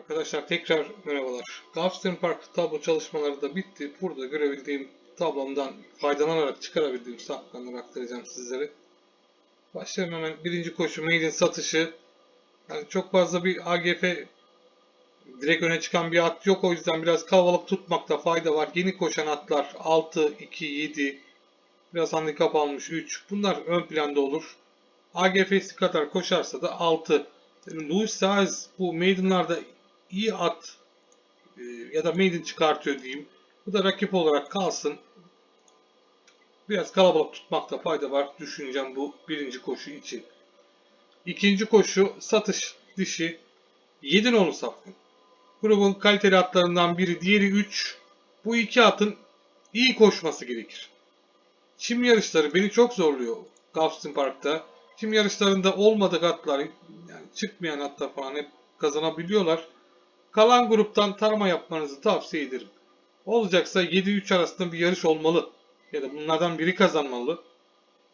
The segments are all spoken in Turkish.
Arkadaşlar tekrar merhabalar. Gulfstream Park tablo çalışmaları da bitti. Burada görebildiğim tablomdan faydalanarak çıkarabildiğim safkanları aktaracağım sizlere. Başlayalım hemen. Birinci koşu maiden satışı. Yani çok fazla bir AGF direkt öne çıkan bir at yok. O yüzden biraz kalabalık tutmakta fayda var. Yeni koşan atlar 6, 2, 7, biraz handikap almış 3. Bunlar ön planda olur. AGF'si kadar koşarsa da 6. Yani Louis Saez bu maidenlarda iyi at e, ya da maiden çıkartıyor diyeyim. Bu da rakip olarak kalsın. Biraz kalabalık tutmakta fayda var düşüneceğim bu birinci koşu için. İkinci koşu satış dişi 7 nolu safkan. Grubun kaliteli atlarından biri diğeri 3. Bu iki atın iyi koşması gerekir. Çim yarışları beni çok zorluyor Gulfstream Park'ta. Çim yarışlarında olmadık atlar yani çıkmayan atlar falan hep kazanabiliyorlar. Kalan gruptan tarama yapmanızı tavsiye ederim. Olacaksa 7-3 arasında bir yarış olmalı. Ya da bunlardan biri kazanmalı.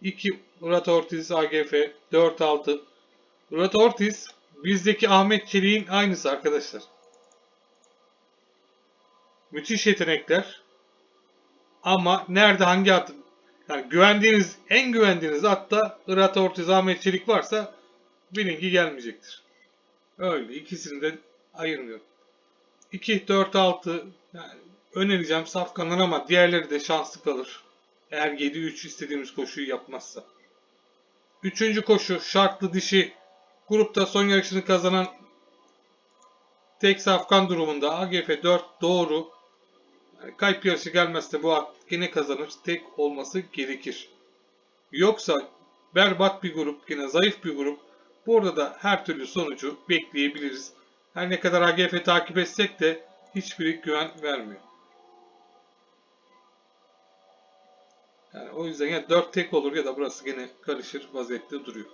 2 Murat Ortiz AGF 4-6. Murat Ortiz bizdeki Ahmet Çelik'in aynısı arkadaşlar. Müthiş yetenekler. Ama nerede hangi at yani güvendiğiniz en güvendiğiniz atta Murat Ortiz Ahmet Çelik varsa bilin ki gelmeyecektir. Öyle ikisini de ayırmıyorum. 2 4 6 yani önereceğim safkanlar ama diğerleri de şanslı kalır. Eğer 7-3 istediğimiz koşuyu yapmazsa. Üçüncü koşu şartlı dişi. Grupta son yarışını kazanan tek safkan durumunda AGF 4 doğru. Yani kayıp yarışı gelmezse bu at yine kazanır. Tek olması gerekir. Yoksa berbat bir grup, yine zayıf bir grup. Burada da her türlü sonucu bekleyebiliriz. Her ne kadar AGF takip etsek de hiçbiri güven vermiyor. Yani o yüzden ya 4 tek olur ya da burası gene karışır vaziyette duruyor.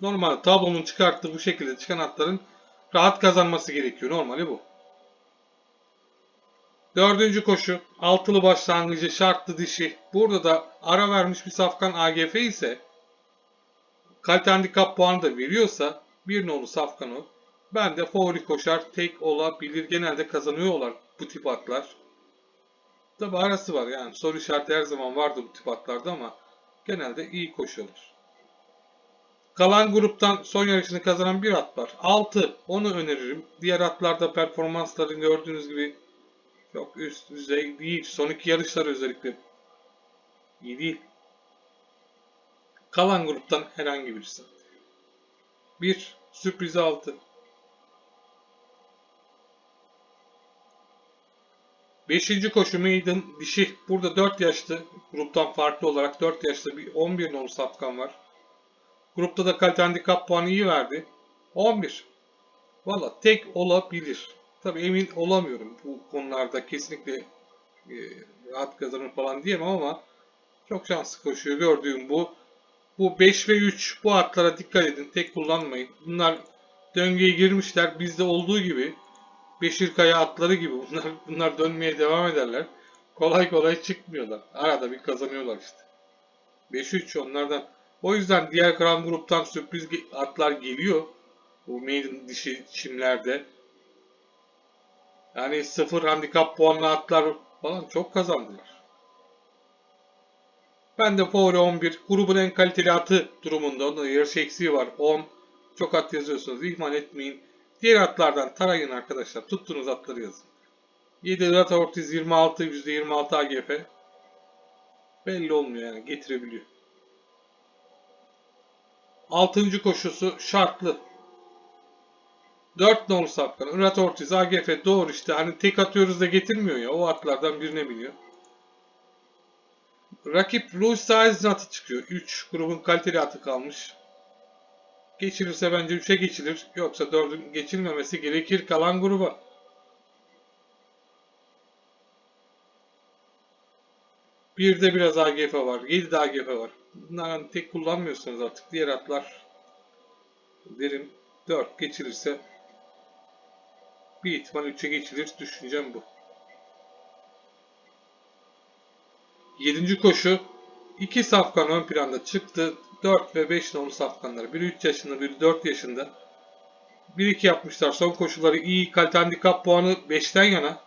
Normal tablonun çıkarttığı bu şekilde çıkan atların rahat kazanması gerekiyor. Normali bu. Dördüncü koşu altılı başlangıcı şartlı dişi. Burada da ara vermiş bir safkan AGF ise kalite handikap puanı da veriyorsa bir nolu safkan o. Ben de favori koşar tek olabilir. Genelde kazanıyorlar bu tip atlar. Tabi arası var yani soru işareti her zaman vardı bu tip atlarda ama genelde iyi koşuyorlar. Kalan gruptan son yarışını kazanan bir at var. 6. Onu öneririm. Diğer atlarda performansları gördüğünüz gibi çok üst düzey değil. Son iki yarışlar özellikle iyi değil. Kalan gruptan herhangi birisi. 1. Sürpriz 6. Beşinci koşu maiden dişi. Burada 4 yaşlı gruptan farklı olarak 4 yaşlı bir 11 nolu safkan var. Grupta da kalite handikap puanı iyi verdi. 11. Valla tek olabilir. Tabi emin olamıyorum bu konularda kesinlikle e, rahat kazanır falan diyemem ama çok şanslı koşuyor gördüğüm bu. Bu 5 ve 3 bu atlara dikkat edin tek kullanmayın. Bunlar döngüye girmişler bizde olduğu gibi Beşirkaya atları gibi bunlar, bunlar dönmeye devam ederler. Kolay kolay çıkmıyorlar. Arada bir kazanıyorlar işte. 5-3 onlardan. O yüzden diğer kalan gruptan sürpriz atlar geliyor. Bu maiden dişi çimlerde. Yani sıfır handikap puanlı atlar falan çok kazandılar. Ben de favori 11. Grubun en kaliteli atı durumunda. Onda yarış eksiği var. 10. Çok at yazıyorsunuz. ihmal etmeyin. Diğer atlardan tarayın arkadaşlar. Tuttuğunuz atları yazın. 7 Rata Ortiz 26, %26 AGF. Belli olmuyor yani getirebiliyor. Altıncı koşusu şartlı. 4 nolu sapkan. Irat Ortiz AGF doğru işte. Hani tek atıyoruz da getirmiyor ya. O atlardan birine biniyor. Rakip Louis atı çıkıyor. 3 grubun kaliteli atı kalmış. Geçirirse bence 3'e geçilir. Yoksa 4'ün geçilmemesi gerekir kalan gruba. Bir de biraz AGF var. 7 de AGF var. Bunlardan tek kullanmıyorsunuz artık. Diğer atlar derim 4 geçirirse bir ihtimal 3'e geçilir. Düşüncem bu. 7. koşu iki safkan ön planda çıktı. 4 ve 5 nolu safkanlar. Biri 3 yaşında, biri 4 yaşında. 1-2 yapmışlar. Son koşulları iyi. Kalite handikap puanı 5'ten yana.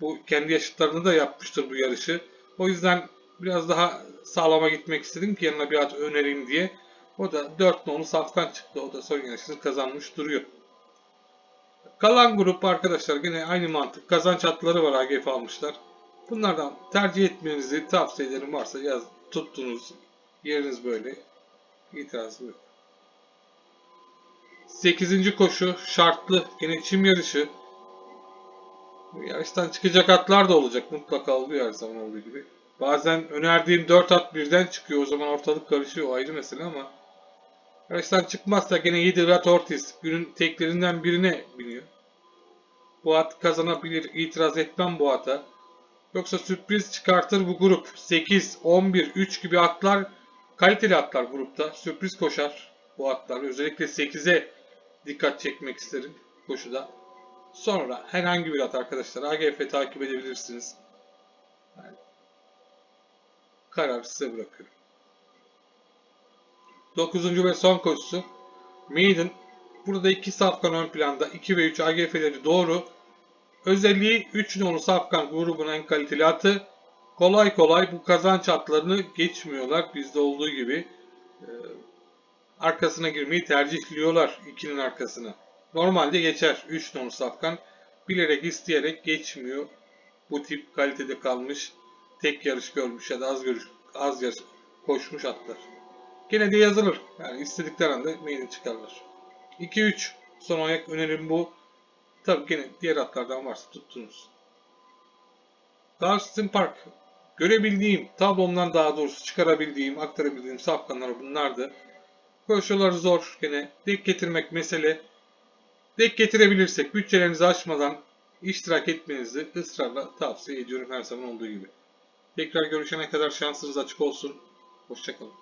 Bu kendi yaşıtlarında da yapmıştır bu yarışı. O yüzden biraz daha sağlama gitmek istedim ki yanına bir at önereyim diye. O da 4 nolu safkan çıktı. O da son yarışını kazanmış duruyor. Kalan grup arkadaşlar yine aynı mantık. Kazanç hatları var AGF almışlar. Bunlardan tercih etmenizi tavsiye ederim. Varsa yaz tuttunuz. Yeriniz böyle. İtirazım yok. 8. koşu şartlı yine yarışı. Yarıştan çıkacak atlar da olacak. Mutlaka oluyor her zaman olduğu gibi. Bazen önerdiğim 4 at birden çıkıyor. O zaman ortalık karışıyor. O ayrı mesele ama. Yarıştan çıkmazsa gene 7 Rat Ortiz günün teklerinden birine biniyor. Bu at kazanabilir. İtiraz etmem bu ata. Yoksa sürpriz çıkartır bu grup. 8, 11, 3 gibi atlar kaliteli atlar grupta. Sürpriz koşar bu atlar. Özellikle 8'e dikkat çekmek isterim koşuda. Sonra herhangi bir at arkadaşlar AGF takip edebilirsiniz. Yani karar size bırakıyorum. 9. ve son koşusu Maiden. Burada iki safkan ön planda. 2 ve 3 AGF'leri doğru. Özelliği 3 nolu safkan grubun en kaliteli atı. Kolay kolay bu kazanç atlarını geçmiyorlar. Bizde olduğu gibi. Ee, arkasına girmeyi tercihliyorlar 2'nin arkasına. Normalde geçer 3 nolu safkan. Bilerek isteyerek geçmiyor. Bu tip kalitede kalmış. Tek yarış görmüş ya da az görüş, az yarış koşmuş atlar. Gene de yazılır. Yani istedikleri anda mailini çıkarlar. 2-3 son ayak önerim bu. Tabii gene diğer atlardan varsa tuttunuz. Garston Park. Görebildiğim, tablomdan daha doğrusu çıkarabildiğim, aktarabildiğim safkanlar bunlardı. Koşulları zor gene. Dek getirmek mesele. Dek getirebilirsek bütçelerinizi aşmadan iştirak etmenizi ısrarla tavsiye ediyorum her zaman olduğu gibi. Tekrar görüşene kadar şansınız açık olsun. Hoşçakalın.